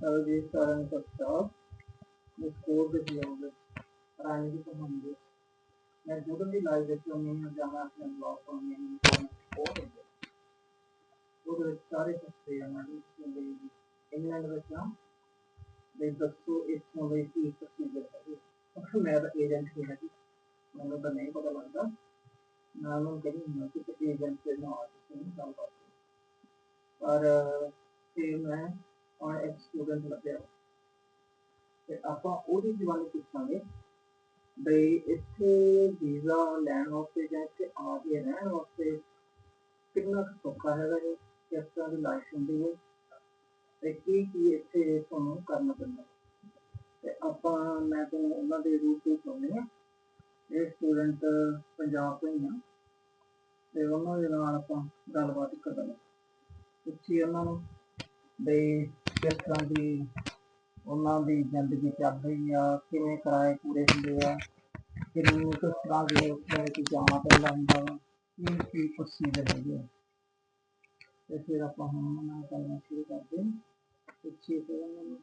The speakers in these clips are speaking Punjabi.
ਚਲੋ ਜੀ ਸਾਰਿਆਂ ਨੂੰ ਸਤਿ ਸ਼੍ਰੀ ਅਕਾਲ ਇਸ ਕੋਰਸ ਦੇ ਜੀਵਨ ਵਿੱਚ ਰਾਣੀ ਦੀ ਕਹਾਣੀ ਮੈਂ ਜਦੋਂ ਵੀ ਲਾਈਵ ਵਿੱਚ ਆਉਂਦੀ ਹਾਂ ਜਾਂ ਮੈਂ ਆਪਣੇ ਬਲੌਗ ਪਾਉਂਦੀ ਹਾਂ ਬਹੁਤ ਹੁੰਦੇ ਉਹਦੇ ਵਿੱਚ ਸਾਰੇ ਪੁੱਛਦੇ ਆ ਮੈਂ ਵੀ ਇੰਗਲੈਂਡ ਵਿੱਚ ਨਾ ਦੇ ਦੱਸੋ ਇੱਥੋਂ ਦੇ ਕੀ ਪ੍ਰੋਸੀਜਰ ਹੈ ਮੈਂ ਤਾਂ ਏਜੰਟ ਹੀ ਹਾਂ ਜੀ ਮੈਨੂੰ ਤਾਂ ਨਹੀਂ ਪਤਾ ਲੱਗਦਾ ਮੈਂ ਉਹਨੂੰ ਕਹਿੰਦੀ ਹਾਂ ਕਿ ਤੁਸੀਂ ਏਜੰਟ ਦੇ ਨਾਲ ਤੁਸੀਂ ਗੱਲ ਕਰੋ ਪਰ ਫਿਰ ਮੈਂ ਔਰ ਇੱਕ ਸਟੂਡੈਂਟ ਲੱਭਿਆ ਤੇ ਆਪਾਂ ਉਹਦੀ ਜਵਾਨੀ ਪੁੱਛਾਂਗੇ ਬਈ ਇੱਥੇ ਵੀਜ਼ਾ ਲੈਣ ਵਾਸਤੇ ਜਾਂ ਇੱਥੇ ਆ ਕੇ ਰਹਿਣ ਵਾਸਤੇ ਕਿੰਨਾ ਕੁ ਸੌਖਾ ਹੈਗਾ ਜੀ ਕਿਸ ਤਰ੍ਹਾਂ ਦੀ ਲਾਈਫ ਹੁੰਦੀ ਹੈ ਤੇ ਕੀ ਕੀ ਇੱਥੇ ਤੁਹਾਨੂੰ ਕਰਨਾ ਪੈਂਦਾ। ਤੇ ਆਪਾਂ, ਮੈਂ ਤੁਹਾਨੂੰ ਉਹਨਾਂ ਦੇ ਰੂਪ ਵਿੱਚ ਸੁਣਨੀ ਆ ਇਹ ਸਟੂਡੈਂਟ ਪੰਜਾਬ ਤੋਂ ਹੀ ਆ ਤੇ ਉਹਨਾਂ ਦੇ ਨਾਲ ਆਪਾਂ ਗੱਲਬਾਤ ਕਰਾਂਗੇ। ਪੁੱਛੀ ਉਹਨਾਂ ਨੂੰ ਬਈ ਕਿਸ ਤਰ੍ਹਾਂ ਦੀ, ਉਹਨਾਂ ਦੀ ਜ਼ਿੰਦਗੀ ਚੱਲ ਰਹੀ ਆ, ਕਿਵੇਂ ਕਿਰਾਏ ਪੂਰੇ ਹੁੰਦੇ ਆ, ਕਿੰਨੀ ਕਿਸ ਤਰ੍ਹਾਂ ਦੀ ਉੱਥੇ ਕਿ ਜਾਣਾ ਪੈਂਦਾ ਹੁੰਦਾ ਵਾ ਕੀ ਕੀ ਪ੍ਰੋਸੀਜਰ ਹੈਗੇ ਆ। ਤੇ ਫਿਰ ਆਪਾਂ ਹੁਣ ਉਹਨਾਂ ਨਾਲ ਸ਼ੁਰੂ ਕਰਦੇ ਹਾਂ। ਪੁੱਛੀ ਫਿਰ ਉਹਨਾਂ ਨੂੰ।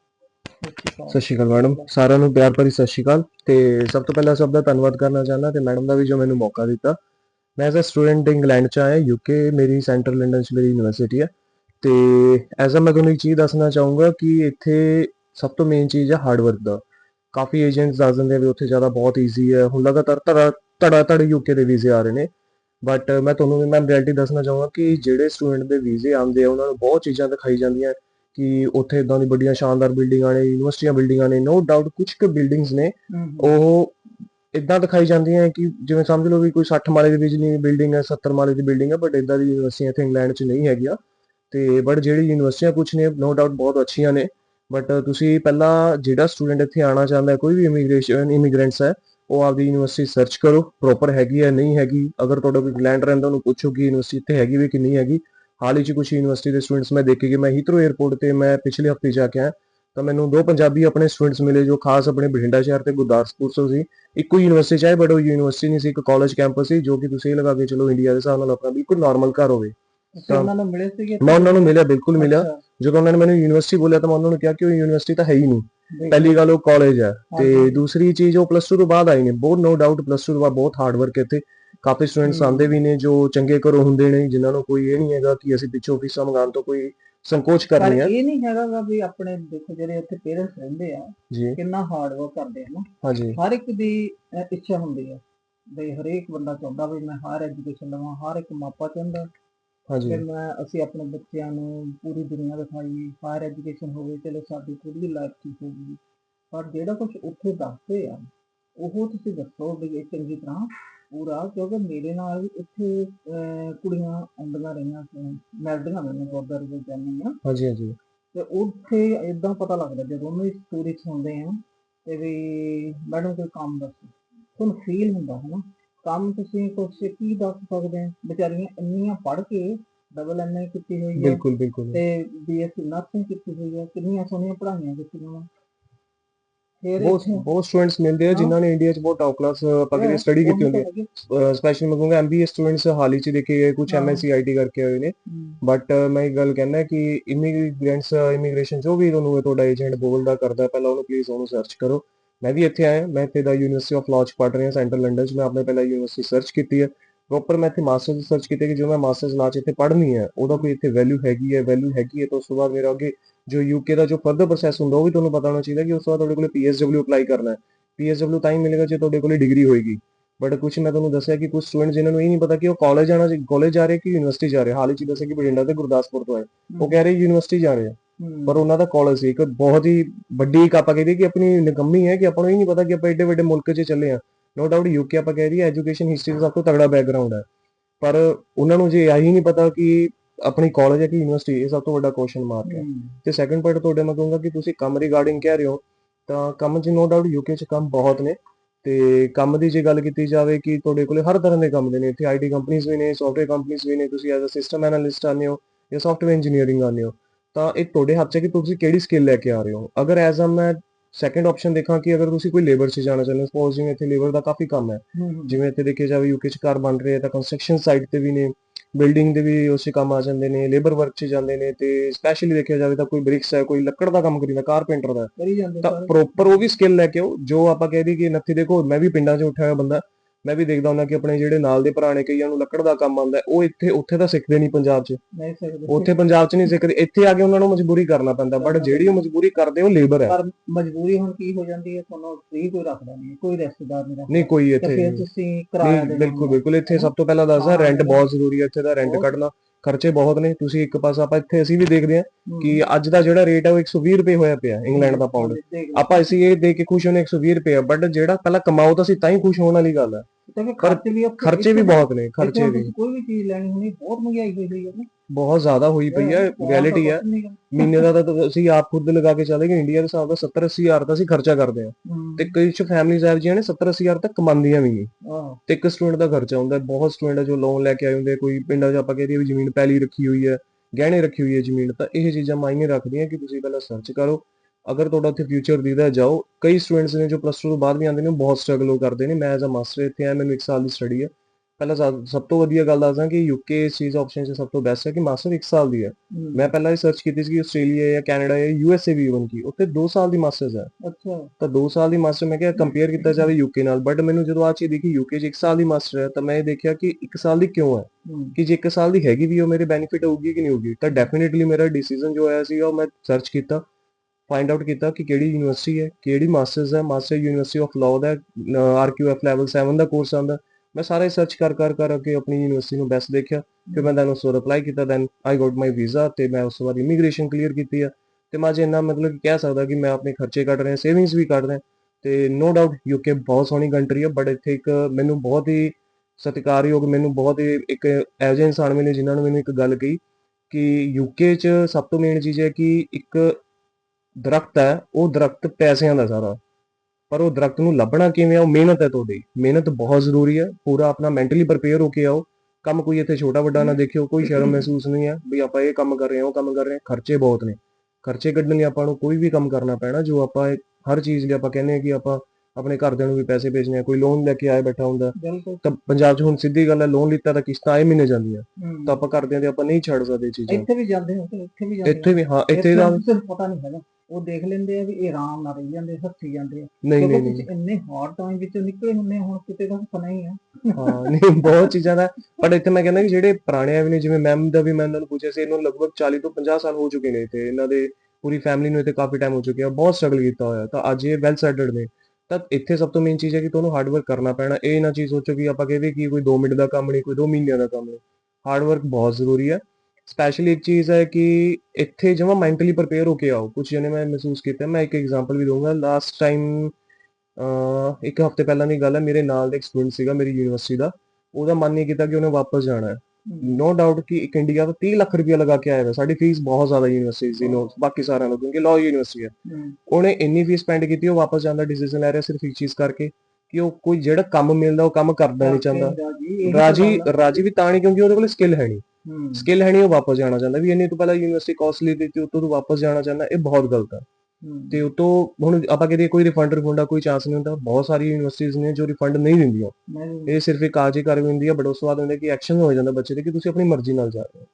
ਸਤਿ ਸ਼੍ਰੀ ਅਕਾਲ ਮੈਡਮ। ਸਾਰਿਆਂ ਨੂੰ ਪਿਆਰ ਭਰੀ ਸਤਿ ਸ਼੍ਰੀ ਅਕਾਲ। ਤੇ ਸਭ ਤੋਂ ਪਹਿਲਾਂ ਸਭ ਦਾ ਧੰਨਵਾਦ ਕਰਨਾ ਚਾਹੁੰਦਾ ਤੇ ਮੈਡਮ ਦਾ ਵੀ ਜੋ ਮੈਨੂੰ ਮੌਕਾ ਦਿੱਤਾ। ਮੈਂ ਐਜ਼ ਅ ਸਟੂਡੈਂਟ ਇੰਗਲੈਂਡ ਚ ਆਇਆ ਯੂਕੇ ਮੇਰੀ ਸੈਂਟਰਲ ਲੰਡਨ ਚ ਮੇਰੀ ਯੂਨੀਵਰਸਿਟੀ ਹੈ ਤੇ ਐਜ਼ ਅ ਮੈਂ ਤੁਹਾਨੂੰ ਇੱਕ ਚੀਜ਼ ਦੱਸਣਾ ਚਾਹੂੰਗਾ ਕਿ ਇੱਥੇ ਸਭ ਤੋਂ ਮੇਨ ਚੀਜ਼ ਹੈ ਹਾਰਡ ਵਰਕ ਦਾ। ਕਾਫੀ ਏਜੰਟਸ ਦੱਸ ਦਿੰਦੇ ਵੀ ਉੱਥੇ ਜ਼ਿਆਦਾ ਬਹੁਤ ਈਜ਼ੀ ਹੈ। ਹੁਣ ਲਗਾਤਾਰ ਧੜਾ ਧੜਾ ਧੜ ਯੂਕੇ ਦੇ ਵੀਜ਼ੇ ਆ ਰਹੇ ਨੇ। ਬਟ ਮੈਂ ਤੁਹਾਨੂੰ ਮੈਂ ਰਿਐਲਿਟੀ ਦੱਸਣਾ ਚਾਹੂੰਗਾ ਕਿ ਜਿਹੜੇ ਸਟੂਡੈਂਟ ਦੇ ਵੀਜ਼ੇ ਆਉਂਦੇ ਆ ਉਹਨਾਂ ਨੂੰ ਬਹੁਤ ਚੀਜ਼ਾਂ ਦਿਖਾਈ ਜਾਂਦੀਆਂ ਕਿ ਉੱਥੇ ਇਦਾਂ ਦੀ ਵੱਡੀਆਂ ਸ਼ਾਨਦਾਰ ਬਿਲਡਿੰਗਾਂ ਨੇ ਯੂਨੀਵਰਸਿਟੀਆਂ ਬਿਲਡਿੰਗਾਂ ਨੇ ਨੋ ਡਾਊਟ ਕੁਝ ਕੁ ਬਿਲਡਿੰਗਸ ਨੇ ਉਹ ਇਦਾਂ ਦਿਖਾਈ ਜਾਂਦੀਆਂ ਹੈ ਕਿ ਜਿਵੇਂ ਸਮਝ ਲਓ ਵੀ ਕੋਈ 60 ਮਾਲੇ ਦੀ ਬਿਜਲੀ ਬਿਲਡਿੰਗ ਹੈ 70 ਮਾਲੇ ਦੀ ਬਿਲਡਿੰਗ ਹੈ ਬਟ ਇਦਾਂ ਦੀ ਯੂਨੀਵਰਸਿਟੀਆਂ ਇੱਥੇ ਇੰਗਲੈਂਡ 'ਚ ਨਹੀਂ ਹੈਗੀਆਂ। ਤੇ ਬਟ ਜਿਹੜੀ ਯੂਨੀਵਰਸਿਟੀਆਂ ਕੁਝ ਨੇ ਨੋ ਡਾਊਟ ਬਹੁਤ ਅੱਛੀਆਂ ਨੇ ਬਟ ਤੁਸੀਂ ਪਹਿਲਾਂ ਜਿਹੜਾ ਸਟੂਡੈਂਟ ਇੱਥੇ ਆਉਣਾ ਚਾਹੁੰਦਾ ਹੈ, ਕੋਈ ਵੀ ਇਮੀਗ੍ਰੇਸ਼ਨ ਇਮੀਗ੍ਰੈਂਟਸ ਹੈ, ਉਹ ਆਪਦੀ ਯੂਨੀਵਰਸਿਟੀ ਸਰਚ ਕਰੋ ਪ੍ਰੋਪਰ ਹੈਗੀ ਹੈ, ਨਹੀਂ ਹੈਗੀ, ਅਗਰ ਤੁਹਾਡਾ ਕੋਈ ਇੰਗਲੈਂਡ ਰਹਿੰਦਾ, ਉਹਨੂੰ ਪੁੱਛੋ ਕਿ ਯੂਨੀਵਰਸਿਟੀ ਇੱਥੇ ਹੈਗੀ ਵੀ ਕਿ ਨਹੀਂ ਹੈਗੀ, ਹਾਲ ਹੀ ਚ ਕੁਝ ਯੂਨੀਵਰਸਿਟੀ ਦੇ ਸਟੂਡੈਂਟਸ ਮੈਂ ਦੇਖੇ ਕਿ ਮੈਂ ਹੀਥਰੋ 에ਅਰਪੋਰਟ ਤੇ ਮੈਂ ਪਿਛਲੇ ਹਫ਼ਤੇ ਜਾ ਕੇ ਆਇਆ, ਤਾਂ ਮੈਨੂੰ ਦੋ ਪੰਜਾਬੀ ਆਪਣੇ ਸਟੂਡੈਂਟਸ ਮਿਲੇ, ਜੋ ਖਾਸ ਆਪਣੇ ਬਠਿੰਡਾ ਸ਼ਹਿਰ ਤੇ ਗੁਰਦਾਸਪੁਰ ਤੋਂ ਸੀ, ਇੱਕੋ ਯੂਨੀਵਰਸਿਟੀ ਚਾਹੇ ਬਟ ਉਹ ਯੂਨੀਵਰਸਿਟੀ ਨਹੀਂ ਸੀ, ਇੱਕ ਕਾਲਜ ਕੈਂਪਸ ਸੀ, ਜੋ ਕਿ ਤੁਸੀਂ ਇਹ ਲਗਾ ਕੇ ਚਲੋ ਇੰਡੀਆ ਦੇ ਹਿਸਾਬ ਨਾਲ ਆਪਣਾ ਬਿਲਕੁਲ ਨਾਰਮਲ ਘਰ ਹੋਵੇ। ਤੁਸੀਂ ਉਹਨਾਂ ਨੂੰ ਮਿਲੇ ਸੀਗੇ ਮੈਂ ਉਹਨਾਂ ਨੂੰ ਮਿਲਿਆ ਬਿਲਕੁਲ ਮਿਲਿਆ। ਜਦੋਂ ਉਹਨਾਂ ਨੇ ਮੈਨੂੰ ਯੂਨੀਵਰਸਿਟੀ ਬੋਲਿਆ ਤਾਂ ਮੈਂ ਉਹਨਾਂ ਨੂੰ ਕਿਹਾ ਕਿ ਉਹ ਯੂਨੀਵਰਸਿਟੀ ਤਾਂ ਹੈ ਹੀ ਨਹੀਂ। ਪਹਿਲੀ ਗੱਲ ਉਹ ਕਾਲਜ ਹੈ ਤੇ। ਦੂਸਰੀ ਚੀਜ਼ ਉਹ ਪਲੱਸ 2 ਤੋਂ ਬਾਅਦ ਆਈ ਨੇ। ਬਹੁਤ ਨੋ ਡਾਊਟ ਪਲੱਸ 2 ਤੋਂ ਬਾਅਦ ਬਹੁਤ ਹਾਰਡ ਵਰਕ ਇੱਥੇ। ਕਾਫੀ ਸਟੂਡੈਂਟਸ। ਆਉਂਦੇ ਵੀ ਨੇ ਜੋ ਚੰਗੇ ਘਰੋਂ ਹੁੰਦੇ ਨੇ ਜਿਨ੍ਹਾਂ ਨੂੰ ਕੋਈ ਇਹ ਨਹੀਂ ਹੈਗਾ ਕਿ ਅਸੀਂ ਪਿੱਛੋਂ ਫੀਸਾਂ ਮੰਗਾਉਣ ਤੋਂ ਕੋਈ ਸੰਕੋਚ ਕਰਨੀ ਹੈ। ਇਹ ਨਹੀਂ ਹੈਗਾ ਵੀ ਆਪਣੇ ਦੇਖੋ ਜਿਹੜੇ ਉੱਥੇ ਪੇਰੈਂਟਸ ਰਹਿੰਦੇ ਆ ਕਿੰਨਾ ਹਾਰਡ ਵਰਕ ਕਰਦੇ ਆ ਨਾ। ਹਾਂਜੀ। ਹਰ ਇੱਕ ਦੀ ਇੱਛਾ ਹੁੰਦੀ ਹੈ ਬਈ ਹਰੇਕ ਬੰਦਾ ਚਾਹੁੰਦਾ ਵੀ ਮੈਂ ਹਾਇਰ ਐਜੂਕੇਸ਼ਨ ਲਵਾਂ ਹਰ ਇੱਕ ਮਾਪਾ ਚਾਹੁੰਦਾ। ਹਾਂਜੀ। ਕਿ ਮੈਂ ਅਸੀਂ ਆਪਣੇ ਬੱਚਿਆਂ ਨੂੰ ਪੂਰੀ ਦੁਨੀਆ ਦਿਖਾਈਏ ਹਾਇਰ ਐਜੂਕੇਸ਼ਨ ਹੋਵੇ ਚਲੋ ਸਾਡੀ ਥੋੜੀ ਲਾਈਫ ਠੀਕ ਹੋਊਗੀ ਪਰ ਜਿਹੜਾ ਕੁਝ ਉੱਥੇ ਦੱਸਦੇ ਆ ਉਹ ਤੁਸੀਂ ਦੱਸੋ ਵੀ ਇਹ ਚੰਗੀ ਤਰ੍ਹਾਂ ਪੂਰਾ ਕਿਉਂਕਿ ਮੇਰੇ ਨਾਲ ਵੀ ਇੱਥੇ ਕੁੜੀਆਂ ਆਉਂਦੀਆਂ ਰਹੀਆਂ ਸੀ ਮਿਲਦੀਆਂ ਮੈਨੂੰ ਗੁਰਦੁਆਰੇ ਵਿੱਚ ਜਾਂਦੀਆਂ। ਹਾਂਜੀ ਹਾਂਜੀ। ਤੇ ਉੱਥੇ ਇਦਾਂ ਪਤਾ ਲੱਗਦਾ ਜਦੋਂ ਉਹਨੂੰ ਸਟੋਰੀ ਸੁਣਦੇ ਆ ਤੇ ਵੀ ਮੈਡਮ ਕੋਈ ਕੰਮ ਦੱਸੋ। ਤੁਹਾਨੂੰ ਫੀਲ ਹੁੰਦਾ ਹੈ ਨਾ ਕੰਮ ਤੁਸੀਂ ਕੁਛ ਕੀ ਦੱਸ ਸਕਦੇ ਆ ਵਿਚਾਰੀਆਂ ਇੰਨੀਆਂ ਪੜ੍ਹ ਕੇ ਡਬਲ ਐਮਏ ਕੀਤੀ ਹੋਈ ਹੈ ਬਿਲਕੁਲ ਬਿਲਕੁਲ। ਤੇ ਬੀਐਸਸੀ ਨਰਸਿੰਗ ਕੀਤੀ ਹੋਈ ਹੈ। ਕਿੰਨੀਆਂ ਸੋਹਣੀਆਂ ਪੜ੍ਹਾਈਆਂ ਕੀਤੀਆਂ ਵਾ ਫਿਰ ਬਹੁਤ ਇੱਥੇ- ਬਹੁਤ ਸਟੂਡੈਂਟਸ ਮਿਲਦੇ ਆ ਹਾਂ। ਜਿਨ੍ਹਾਂ ਨੇ ਇੰਡੀਆ 'ਚ ਬਹੁਤ ਟੌਪ ਕਲਾਸ ਆਪਾਂ ਕਹਿੰਦੇ ਸਟੱਡੀ ਕੀਤੀ ਹੁੰਦੀ ਹੈਗੀ। ਹੈ ਸਪੈਸ਼ਲ ਮੈਂ ਕਹੂੰਗਾ ਐਮਬੀਏ ਸਟੂਡੈਂਟਸ ਹਾਲ ਹੀ 'ਚ ਦੇਖੇ ਗਏ ਕੁਝ ਹਾਂ। ਐਮਐਸਸੀ ਆਈਟੀ ਕਰਕੇ ਆਏ ਨੇ। ਹਮ, ਬਟ ਮੈਂ ਇੱਕ ਗੱਲ ਕਹਿੰਦਾ ਕਿ ਇਮੀਗ੍ਰੈਂਟਸ ਇਮੀਗ੍ਰੇਸ਼ਨ ਜੋ ਵੀ ਤੁਹਾਨੂੰ ਤੁਹਾਡਾ ਏਜੰਟ ਬੋਲਦਾ ਕਰਦਾ ਪਹਿਲਾਂ ਉਹਨੂੰ ਪਲੀਜ਼ ਉਹਨੂੰ ਸਰਚ ਕਰੋ। ਮੈਂ ਵੀ ਇੱਥੇ ਆਇਆ ਮੈਂ ਇੱਥੇ ਦਾ ਯੂਨੀਵਰਸਿਟੀ ਆਫ ਲਾਅ ਚ ਪੜ੍ਹ ਰਿਹਾ ਸੈਂਟਰਲ ਲੰਡਨ ਚ ਮੈਂ ਆਪਣੇ ਪਹਿਲਾਂ ਯੂਨੀਵਰਸਿਟੀ ਸਰਚ ਕੀਤੀ ਹੈ। ਪ੍ਰੋਪਰ ਮੈਂ ਇੱਥੇ ਮਾਸਟਰਸ ਸਰਚ ਕੀਤੀ ਕਿ ਜੋ ਮੈਂ ਮਾਸਟਰਸ ਲਾਅ ਚ ਇੱਥੇ ਪੜ੍ਹਨੀ ਹੈ ਉਹਦਾ ਕੋਈ ਇੱਥੇ ਵੈਲਿਊ ਹੈਗੀ ਹੈ ਵੈਲਿਊ ਹੈਗੀ ਹੈ ਤਾਂ ਉਸ ਤੋਂ ਬਾਅਦ ਮੇਰਾ ਅੱਗੇ ਜੋ ਯੂਕੇ ਦਾ ਜੋ ਫਰਦਰ ਪ੍ਰੋਸੈਸ ਹੁੰਦਾ ਉਹ ਵੀ ਤੁਹਾਨੂੰ ਪਤਾ ਹੋਣਾ ਚਾਹੀਦਾ ਕਿ ਉਸ ਤੋਂ ਬਾਅਦ ਤੁਹਾਡੇ ਕੋਲੇ ਪੀਐਸਡਬਲਿਊ ਅਪਲਾਈ ਕਰਨਾ ਹੈ। ਪੀਐਸਡਬਲਿਊ ਤਾਂ ਹੀ ਮਿਲੇਗਾ ਜੇ ਤੁਹਾਡੇ ਕੋਲੇ ਡਿਗਰੀ ਹੋਏਗੀ। ਬਟ ਕੁਝ ਮੈਂ ਤੁਹਾਨੂੰ ਦੱਸਿਆ ਕਿ ਕੁਝ ਸਟੂਡੈਂਟ ਜਿਨ੍ਹਾਂ ਨੂੰ ਇਹ ਨਹੀਂ ਪਤਾ ਕਿ ਉਹ ਕਾਲਜ ਜਾਣਾ ਕਾਲਜ ਜਾ ਰਹੇ ਕਿ ਯੂਨੀਵਰਸਿਟੀ ਜਾ ਰਹੇ ਹਾਲ ਹੀ ਚ ਦੱਸਿਆ ਕਿ ਬਠਿੰਡਾ ਤੇ ਗੁਰਦਾਸਪੁਰ ਤੋਂ ਆਏ। ਉਹ ਕਹਿ ਰਹੇ ਯੂਨੀਵਰਸਿਟੀ ਜਾ ਰਹੇ ਪਰ ਉਹਨਾਂ ਦਾ ਕਾਲਜ ਸੀ ਇੱਕ ਬਹੁਤ ਹੀ ਵੱਡੀ ਇੱਕ ਆਪਾਂ ਕਹਿੰਦੇ ਕਿ ਆਪਣੀ ਨਿਕੰਮੀ ਹੈ ਕਿ ਆਪਾਂ ਨੂੰ ਇਹ ਨਹੀਂ ਪਤਾ ਕਿ ਆਪਾਂ ਏਡੇ ਵੱਡੇ ਮੁਲਕ 'ਚ ਚੱਲੇ ਆ ਨੋ ਡਾਊਟ ਯੂਕੇ ਆਪਾਂ ਕਹਿ ਰਹੀ ਹੈ ਐਜੂਕੇਸ਼ਨ ਹਿਸਟਰੀ ਦਾ ਸਭ ਤੋਂ ਤਗੜਾ ਬੈਕਗ੍ਰਾਉਂਡ ਹੈ। ਪਰ ਉਹਨਾਂ ਨੂੰ ਜੇ ਆਹੀ ਨਹੀਂ ਪਤਾ ਕਿ ਆਪਣੀ ਕਾਲਜ ਹੈ ਕਿ ਯੂਨੀਵਰਸਿਟੀ ਇਹ ਸਭ ਤੋਂ ਵੱਡਾ ਕੁਐਸਚਨ ਮਾਰਕ ਹੈ। ਤੇ ਸੈਕੰਡ ਪੁਆਇੰਟ ਤੁਹਾਡੇ ਮੈਂ ਕਹੂੰਗਾ ਕਿ ਤੁਸੀਂ ਕੰਮ ਰਿਗਾਰਡਿੰਗ ਕਹਿ ਰਹੇ ਹੋ ਤਾਂ ਕੰਮ 'ਚ ਨੋ ਡਾਊਟ ਯੂਕੇ 'ਚ ਕੰਮ ਬਹੁਤ ਨੇ। ਤੇ ਕੰਮ ਦੀ ਜੇ ਗੱਲ ਕੀਤੀ ਜਾਵੇ ਕਿ ਤੁਹਾਡੇ ਕੋਲੇ ਹਰ ਤਰ੍ਹਾਂ ਦੇ ਕੰਮ ਦੇ ਨੇ। ਇੱਥੇ ਆਈਟੀ ਕੰਪਨੀਆਂ ਵੀ ਨੇ ਸੌਫਟਵੇਅਰ ਕੰਪਨੀਆਂ ਵੀ ਨੇ ਤੁਸੀਂ ਐਜ਼ ਅ ਸਿਸਟਮ ਐਨਾਲਿਸਟ ਆਉਂਦੇ ਹੋ ਜਾਂ ਸੌਫਟਵੇਅਰ ਇੰਜੀਨੀਅਰਿੰਗ ਆਉਂਦੇ ਹੋ। ਤਾਂ ਇਹ ਤੁਹਾਡੇ ਹੱਥ 'ਚ ਹੈ ਕਿ ਤੁਸੀਂ ਕਿਹੜੀ ਸਕਿੱਲ ਲੈ ਕੇ ਆ ਰਹੇ ਹੋ? ਅਗਰ ਐਜ਼ ਅ ਮੈਂ ਸੈਕੰਡ ਆਪਸ਼ਨ ਦੇਖਾਂ ਕਿ ਅਗਰ ਤੁਸੀਂ ਕੋਈ ਲੇਬਰ 'ਚ ਜਾਣਾ ਚਾਹੁੰਦੇ ਹੋ ਸਪੋਜ਼ ਜਿਵੇਂ ਇੱਥੇ ਲੇਬਰ ਦਾ ਕਾਫੀ ਕੰਮ ਹੈ। ਜਿਵੇਂ ਇੱਥੇ ਦੇਖਿਆ ਜਾਵੇ ਯੂਕੇ 'ਚ ਘਰ ਬਣ ਰਹੇ ਆ ਤਾਂ ਕੰਸਟਰਕਸ਼ਨ ਸਾਈਟ ਤੇ ਵੀ ਨੇ ਬਿਲਡਿੰਗ ਦੇ ਵੀ ਉਸੇ ਕੰਮ ਆ ਜਾਂਦੇ ਨੇ ਲੇਬਰ ਵਰਕ 'ਚ ਜਾਂਦੇ ਨੇ ਤੇ ਸਪੈਸ਼ਲੀ ਦੇਖਿਆ ਜਾਵੇ ਤਾਂ ਕੋਈ ਬ੍ਰਿਕਸ ਹੈ ਕੋਈ ਲੱਕੜ ਦਾ ਕੰਮ ਕਰੀਦਾ ਕਾਰਪੈਂਟਰ ਦਾ। ਤਾਂ ਪ੍ਰੋਪਰ ਉਹ ਵੀ ਸਕਿੱਲ ਲੈ ਕੇ ਆਓ ਜੋ ਆਪਾਂ ਕਹਿ ਦਈਏ ਕਿ ਨੱਥੀ ਦੇਖੋ ਮੈਂ ਵੀ ਪਿੰਡਾਂ 'ਚ ਉੱਠਿਆ ਹੋਇਆ ਬੰਦਾ ਮੈਂ ਵੀ ਦੇਖਦਾ ਹੁੰਦਾ ਕਿ ਆਪਣੇ ਜਿਹੜੇ ਨਾਲ ਦੇ ਪੁਰਾਣੇ ਕਈਆਂ ਨੂੰ ਲੱਕੜ ਦਾ ਕੰਮ ਆਉਂਦਾ ਉਹ ਇੱਥੇ ਉੱਥੇ ਤਾਂ ਸਿੱਖਦੇ ਨਹੀਂ ਪੰਜਾਬ 'ਚ। ਨਹੀਂ ਸਕਦੇ ਉੱਥੇ ਪੰਜਾਬ 'ਚ ਨਹੀਂ ਸਿੱਖਦੇ ਇੱਥੇ ਆ ਕੇ ਉਹਨਾਂ ਨੂੰ ਮਜਬੂਰੀ ਕਰਨਾ ਪੈਂਦਾ ਬਟ ਜਿਹੜੀ ਉਹ ਮਜਬੂਰੀ ਕਰਦੇ ਉਹ ਲੇਬਰ ਹੈ। ਪਰ ਮਜਬੂਰੀ ਹੁਣ ਕੀ ਹੋ ਜਾਂਦੀ ਹੈ ਤੁਹਾਨੂੰ ਫ੍ਰੀ ਕੋਈ ਰੱਖਦਾ ਨਹੀਂ ਕੋਈ ਰਿਸ਼ਤੇਦਾਰ ਨਹੀਂ ਰੱਖਦਾ। ਨਹੀਂ ਕੋਈ ਇੱਥੇ ਫਿਰ ਤੁਸੀਂ ਕਿਰਾਇਆ ਦੇਣਾ ਬਿਲਕੁਲ ਬਿਲਕੁਲ ਇੱਥੇ ਸਭ ਤੋਂ ਪਹਿਲਾਂ ਦੱਸਦਾ ਰੈਂਟ ਬਹੁਤ ਜ਼ਰੂਰੀ ਹੈ ਇੱਥੇ ਦਾ ਰੈਂਟ ਕੱਢਣਾ ਖਰਚੇ ਬਹੁਤ ਨੇ ਤੁਸੀਂ ਇੱਕ ਪਾਸਾ ਆਪਾਂ ਇੱਥੇ ਅਸੀਂ ਵੀ ਦੇਖਦੇ ਹਾਂ। ਕਿ ਅੱਜ ਦਾ ਜਿਹੜਾ ਰੇਟ ਹੈ ਉਹ 120 ਰੁਪਏ ਹੋਇਆ ਪਿਆ ਇੰਗਲੈਂਡ ਦਾ ਪਾਉਂਡ ਦੇਖ। ਆਪਾਂ ਅਸੀਂ ਇਹ ਦੇ ਕੇ ਖੁਸ਼ ਹੋਣੇ 120 ਰੁਪਏ ਬਟ ਜਿਹੜਾ ਪਹਿਲਾਂ ਕਮਾਓ ਤਾਂ ਅਸੀਂ ਤਾਂ ਹੀ ਖੁਸ਼ ਹੋਣ ਵਾਲੀ ਗੱਲ ਹੈ। ਤੇ ਫਿਰ ਖਰਚੇ ਵੀ ਖਰਚੇ ਵੀ ਬਹੁਤ ਨੇ ਖਰਚੇ ਵੀ ਕੋਈ ਵੀ ਚੀਜ਼ ਲੈਣੀ ਹੋਣੀ ਬਹੁਤ ਮਹਿੰਗਾਈ ਹੋਈ ਹੋਈ ਹੈ ਨਾ ਬਹੁਤ ਜ਼ਿਆਦਾ ਹੋਈ ਪਈ ਹੈ ਰਿਐਲਿਟੀ ਹੈ। ਮਹੀਨੇ ਦਾ ਤਾਂ ਅਸੀਂ ਆਪ ਖੁਦ ਲਗਾ ਕੇ ਚੱਲੇਗੇ ਇੰਡੀਆ ਦੇ ਹਿਸਾਬ ਦਾ 70 80 ਹਜ਼ਾਰ ਦਾ ਅਸੀਂ ਖਰਚਾ ਕਰਦੇ ਹੂੰ। ਤੇ ਕਈ ਚ ਫੈਮਿਲੀਜ਼ ਇਹੋ ਜਿਹੀਆਂ ਨੇ 70 80 ਹਜ਼ਾਰ ਤੱਕ ਕਮਾਉਂਦੀਆਂ ਵੀ ਨੇ ਆਹੋ। ਤੇ ਇੱਕ ਸਟੂਡੈਂਟ ਦਾ ਖਰਚਾ ਹੁੰਦਾ ਬਹੁਤ ਸਟੂਡੈਂਟ ਜੋ ਲੋਨ ਲੈ ਕੇ ਆਏ ਹੁੰਦੇ ਆ, ਕੋਈ ਪਿੰਡਾਂ 'ਚ ਆਪਾਂ ਕਹਿ ਦਈਏ ਵੀ ਜ਼ਮੀਨ ਪਹਿਲੀ ਰੱਖੀ ਹੋਈ ਹੈ ਗਹਿਣੇ ਰੱਖੀ ਹੋਈ ਹੈ ਜ਼ਮੀਨ ਤਾਂ ਇਹ ਚੀਜ਼ਾਂ ਮਾਇਨੇ ਰੱਖਦੀਆਂ ਕਿ ਤੁਸੀਂ ਪਹਿਲਾਂ ਸਰਚ ਕਰੋ ਅਗਰ ਤੁਹਾਡਾ ਉੱਥੇ ਫਿਊਚਰ ਦੀਦਾ ਜਾਓ। ਕਈ ਸਟੂਡੈਂਟਸ ਨੇ ਜੋ ਪਲੱਸ 2 ਤੋਂ ਬਾਅਦ ਵੀ ਆਉਂਦੇ ਨੇ ਬਹੁਤ ਸਟਰਗਲ ਕਰਦੇ ਨੇ। ਮੈਂ ਐਜ਼ ਅ ਮਾਸਟਰ ਇੱਥੇ ਆਇਆ ਮੈਨੂੰ 1 ਸਾਲ ਦੀ ਸਟੱਡੀ ਹੈ। ਪਹਿਲਾਂ ਸਭ ਤੋਂ ਵਧੀਆ ਗੱਲ ਦੱਸਦਾ ਕਿ ਯੂਕੇ ਇਸ ਚੀਜ਼ ਆਪਸ਼ਨ 'ਚ ਸਭ ਤੋਂ ਬੈਸਟ ਹੈ ਕਿ ਮਾਸਟਰ 1 ਸਾਲ ਦੀ ਹੈ। ਮੈਂ ਪਹਿਲਾਂ ਰਿਸਰਚ ਕੀਤੀ ਸੀ ਕਿ ਆਸਟ੍ਰੇਲੀਆ ਜਾਂ ਕੈਨੇਡਾ ਜਾਂ ਯੂਐਸਏ ਵੀ ਇਵਨ ਕੀ। ਉੱਥੇ 2 ਸਾਲ ਦੀ ਮਾਸਟਰਸ ਹੈ। ਅੱਛਾ। ਤਾਂ 2 ਸਾਲ ਦੀ ਮਾਸਟਰ ਮੈਂ ਕਿਹਾ ਕੰਪੇਅਰ ਕੀਤਾ ਜਾਵੇ ਯੂਕੇ ਨਾਲ। ਬਟ ਮੈਨੂੰ ਜਦੋਂ ਆ ਚੀਜ਼ ਦੇਖੀ ਯੂਕੇ 'ਚ 1 ਸਾਲ ਦੀ ਮਾਸਟਰ ਹੈ ਤਾਂ ਮੈਂ ਇਹ ਦੇਖਿਆ ਕਿ 1 ਸਾਲ ਦੀ ਕਿਉਂ ਹੈ? ਹੂੰ। ਕਿ ਜੇ 1 ਸਾਲ ਦੀ ਹੈਗੀ ਵੀ ਉਹ ਮੇਰੇ ਬੈਨੀਫਿਟ ਹੋਊਗੀ ਕਿ ਨਹੀਂ ਹੋਊਗੀ? ਤਾਂ ਡੈਫੀਨਿਟਲੀ ਮੇਰਾ ਡਿਸੀਜਨ ਜੋ ਆਇਆ ਸੀ ਉਹ ਮੈਂ ਸਰਚ ਕੀਤਾ। ਫਾਈਂਡ ਆਊਟ ਕੀਤਾ ਕਿ ਕਿਹੜੀ ਯੂਨੀਵਰਸਿਟੀ ਹੈ, ਕਿਹੜੀ ਮਾਸਟਰਸ ਹੈ ਮਾਸਟਰ ਯੂਨੀਵਰਸਿਟੀ ਆਫ ਲਾਅ ਦਾ ਆਰਕਿਊਐਫ ਲੈਵਲ 7 ਦਾ ਕੋਰਸ ਆਂਦਾ ਮੈਂ ਸਾਰੇ ਸਰਚ ਕਰ ਕਰ ਕਰ ਕੇ ਆਪਣੀ ਯੂਨੀਵਰਸਿਟੀ ਨੂੰ ਬੈਸਟ ਦੇਖਿਆ, ਫਿਰ ਮੈਂ ਦੈਨ ਉਸ ਤੋਂ ਅਪਲਾਈ ਕੀਤਾ then I got my visa ਤੇ ਮੈਂ ਉਸ ਤੋਂ ਬਾਅਦ ਇਮੀਗ੍ਰੇਸ਼ਨ ਕਲੀਅਰ ਕੀਤੀ ਆ। ਤੇ ਮੈਂ ਅੱਜ ਇੰਨਾ ਮਤਲਬ ਕਿ ਕਹਿ ਸਕਦਾ ਕਿ ਮੈਂ ਆਪਣੇ ਖਰਚੇ ਕੱਢ ਰਿਹਾ ਸੇਵਿੰਗਸ ਵੀ ਕੱਢ ਰਿਹਾ, ਤੇ ਨੋ ਡਾਊਟ ਯੂਕੇ ਬਹੁਤ ਸੋਹਣੀ ਕੰਟਰੀ ਹੈ ਬਟ ਇੱਥੇ ਇੱਕ ਮੈਨੂੰ ਬਹੁਤ ਹੀ ਸਤਿਕਾਰਯੋਗ, ਮੈਨੂੰ ਬਹੁਤ ਹੀ ਇੱਕ ਇਹੋ ਜਿਹੇ ਇਨਸਾਨ ਮਿਲੇ ਜਿਨ੍ਹਾਂ ਨੇ ਮੈਨੂੰ ਇੱਕ ਗੱਲ ਕਹੀ ਕਿ ਯੂਕੇ 'ਚ ਸਭ ਤੋਂ ਮੇਨ ਚੀਜ਼ ਹੈ ਕਿ ਇੱਕ ਦਰਖਤ ਹੈ ਉਹ ਦਰਖਤ ਪੈਸਿਆਂ ਦਾ ਸਾਰਾ। ਪਰ ਉਹ ਦਰਖਤ ਨੂੰ ਲੱਭਣਾ ਕਿਵੇਂ ਆ ਉਹ ਮਿਹਨਤ ਹੈ ਤੁਹਾਡੀ। ਮਿਹਨਤ ਬਹੁਤ ਜ਼ਰੂਰੀ ਹੈ ਪੂਰਾ ਆਪਣਾ ਮੈਂਟਲੀ ਪ੍ਰਪੇਅਰ ਹੋ ਕੇ ਆਓ। ਕੰਮ ਕੋਈ ਇੱਥੇ ਛੋਟਾ ਵੱਡਾ ਨਾ ਦੇਖਿਓ ਕੋਈ ਸ਼ਰਮ ਮਹਿਸੂਸ ਨਹੀਂ ਹੈ ਵੀ ਆਪਾਂ ਇਹ ਕੰਮ ਕਰ ਰਹੇ ਹਾਂ ਉਹ ਕੰਮ ਕਰ ਰਹੇ ਹਾਂ। ਖਰਚੇ ਬਹੁਤ ਨੇ। ਖਰਚੇ ਕੱਢਣ ਲਈ ਆਪਾਂ ਨੂੰ ਕੋਈ ਵੀ ਕੰਮ ਕਰਨਾ ਪੈਣਾ ਜੋ ਆਪਾਂ ਹਰ ਚੀਜ਼ ਲਈ ਆਪਾਂ ਕਹਿੰਦੇ ਹਾਂ ਕਿ ਆਪਾਂ ਆਪਣੇ ਘਰਦਿਆਂ ਨੂੰ ਵੀ ਪੈਸੇ ਭੇਜਣੇ ਆ ਕੋਈ ਲੋਨ ਲੈ ਕੇ ਆਏ ਬੈਠਾ ਹੁੰਦਾ। ਤਾਂ ਪੰਜਾਬ 'ਚ ਹੁਣ ਸਿੱਧੀ ਗੱਲ ਹੈ ਲੋਨ ਲਿੱਤਾ ਤਾਂ ਕਿਸ਼ਤਾਂ ਆਏ ਮਹੀਨੇ ਜਾਂਦੀਆਂ। ਤਾਂ ਆਪਾਂ ਘਰਦਿਆਂ ਦੇ ਆਪਾਂ ਨਹੀਂ ਛੱਡ ਸਕਦੇ ਚੀਜ਼ਾਂ। ਇੱਥੇ ਵੀ ਜਾਂਦੇ ਹੋ ਇੱਥੇ ਵੀ ਜਾਂਦੇ ਇੱਥੇ ਵੀ ਹਾਂ। ਇੱਥੇ ਦਾ ਪਤਾ ਨਹੀਂ ਹੈਗਾ। ਉਹ ਦੇਖ ਲੈਂਦੇ ਆ ਵੀ ਇਹ ਆਰਾਮ ਨਾਲ ਰਹੀ ਜਾਂਦੇ ਹੱਸੀ ਜਾਂਦੇ ਆ। ਨਹੀਂ ਨਹੀਂ ਨਹੀਂ। ਇੰਨੇ ਹਾਰਡ ਟਾਈਮ ਵਿੱਚੋਂ ਨਿਕਲੇ ਆ, ਹੁਣ ਕਿਤੇ ਤਾਂ ਫਨਾ ਹੀ ਆ। ਹਾਂ ਨਹੀਂ ਬਹੁਤ ਚੀਜ਼ਾਂ ਦਾ ਪਰ ਇੱਥੇ ਮੈਂ ਕਹਿੰਦਾ ਕਿ ਜਿਹੜੇ ਪੁਰਾਣੇ ਆ ਵੀ ਨੇ ਜਿਵੇਂ ਮੈਮ ਦਾ ਵੀ ਮੈਂ ਇਹਨਾਂ ਨੂੰ ਪੁੱਛਿਆ ਸੀ ਇਹਨੂੰ ਲਗਭਗ 40 ਤੋਂ 50 ਸਾਲ ਹੋ ਚੁੱਕੇ ਨੇ ਤੇ ਇਹਨਾਂ ਦੇ ਪੂਰੀ ਫੈਮਿਲੀ ਨੂੰ ਇੱਥੇ ਕਾਫੀ ਟਾਈਮ ਹੋ ਚੁੱਕਿਆ ਬਹੁਤ ਸਟਰਗਲ ਕੀਤਾ ਹੋਇਆ ਤਾਂ ਅੱਜ ਇਹ ਵੈਲ ਸੈਟਲਡ ਨੇ। ਤਾਂ ਇੱਥੇ ਸਭ ਤੋਂ ਮੇਨ ਚੀਜ਼ ਹੈ ਕਿ ਤੁਹਾਨੂੰ ਹਾਰਡ ਵਰਕ ਕਰਨਾ ਪੈਣਾ। ਇਹ ਨਾ ਚੀਜ਼ ਸੋਚੋ ਕਿ ਆਪਾਂ ਕਹਿੰਦੇ ਕਿ ਕੋਈ 2 ਮਿੰਟ ਦਾ ਕੰਮ ਨਹੀਂ ਕੋਈ 2 ਮਹੀਨਿਆਂ ਦਾ ਕੰਮ ਨਹੀਂ। ਹਾਰਡ ਵਰਕ ਬਹੁਤ ਜ਼ਰੂਰੀ ਹੈ। ਸਪੈਸ਼ਲੀ ਇੱਕ ਚੀਜ਼ ਹੈ ਕਿ ਇੱਥੇ ਜਮਾ ਮੈਂਟਲੀ ਪ੍ਰਪੇਅਰ ਹੋ ਕੇ ਆਓ। ਕੁਝ ਜਣੇ ਮੈਂ ਮਹਿਸੂਸ ਕੀਤਾ ਮੈਂ ਇੱਕ ਐਗਜ਼ਾਮਪਲ ਵੀ ਦਊਂਗਾ। ਲਾਸਟ ਟਾਈਮ ਇੱਕ ਹਫ਼ਤੇ ਪਹਿਲਾਂ ਦੀ ਗੱਲ ਹੈ ਮੇਰੇ ਨਾਲ ਦਾ ਇੱਕ ਸਟੂਡੈਂਟ ਸੀਗਾ ਮੇਰੀ ਯੂਨੀਵਰਸਿਟੀ ਦਾ। ਉਹਦਾ ਮਨ ਨਹੀਂ ਕੀਤਾ ਕਿ ਉਹਨੇ ਵਾਪਸ ਜਾਣਾ ਹੈ। ਨੋ ਡਾਊਟ ਕਿ ਇੱਕ ਇੰਡੀਆ ਦਾ 30 ਲੱਖ ਰੁਪਇਆ ਲਗਾ ਕੇ ਆਇਆ ਹੈ ਸਾਡੀ ਫੀਸ ਬਹੁਤ ਜ਼ਿਆਦਾ ਯੂਨੀਵਰਸਿਟੀ ਦੀ ਨੋ ਬਾਕੀ ਸਾਰਿਆਂ ਨਾਲੋਂ ਕਿਉਂਕਿ ਲਾਅ ਯੂਨੀਵਰਸਿਟੀ ਹੈ। ਉਹਨੇ ਇੰਨੀ ਫੀਸ ਸਪੈਂਡ ਕੀਤੀ ਉਹ ਵਾਪਸ ਜਾਣ ਦਾ ਡਿਸੀਜਨ ਲੈ ਰਿਹਾ ਸਿਰਫ ਇੱਕ ਚੀਜ਼ ਕਰਕੇ ਕਿ ਉਹ ਕੋਈ ਜਿਹੜਾ ਕੰਮ ਮਿਲਦਾ ਉਹ ਕੰਮ ਕਰਦਾ ਨਹੀਂ ਚਾਹੁੰਦਾ। ਰਾਜੀ ਰਾਜੀ ਵੀ ਤਾਂ ਨਹੀਂ ਕਿਉਂਕਿ ਉਹਦੇ ਕੋਲ ਸਕਿੱਲ ਹੈ ਨਹੀਂ। ਸਕਿੱਲ ਹੈ ਨਹੀਂ ਉਹ ਵਾਪਸ ਜਾਣਾ ਚਾਹੁੰਦਾ। ਵੀ ਇੰਨੀ ਤੋਂ ਪਹਿਲਾਂ ਯੂਨੀਵਰਸਿਟੀ ਕਾਸਟਲੀ ਦਿੱਤੀ ਉਤੋਂ ਤੂੰ ਵਾਪਸ ਜਾਣਾ ਚਾਹੁੰਦਾ ਇਹ ਬਹੁਤ ਗਲਤ ਹੈ। ਤੇ ਉਤੋਂ ਹੁਣ ਆਪਾਂ ਕਹਿੰਦੇ ਕੋਈ ਰਿਫੰਡ ਰਿਫੰਡ ਦਾ ਕੋਈ ਚਾਂਸ ਨਹੀਂ ਹੁੰਦਾ ਬਹੁਤ ਸਾਰੀ ਯੂਨੀਵਰਸਿਟੀਆਂ ਨੇ ਜੋ ਰਿਫੰਡ ਨਹੀਂ ਦਿੰਦੀਆਂ। ਇਹ ਸਿਰਫ ਇੱਕ ਕਾਗਜ਼ੀ ਕਾਰਵਾਈ ਹੁੰਦੀ ਹੈ ਬਟ ਉਸ ਤੋਂ ਬਾਅਦ ਹੁੰਦਾ ਕਿ ਐਕਸ਼ਨ ਹੋ ਜਾਂਦਾ ਬੱਚੇ ਤੇ ਕਿ ਤੁਸੀਂ ਆਪਣੀ ਮਰਜ਼ੀ ਨਾਲ ਜਾ ਰਹੇ ਹੋ.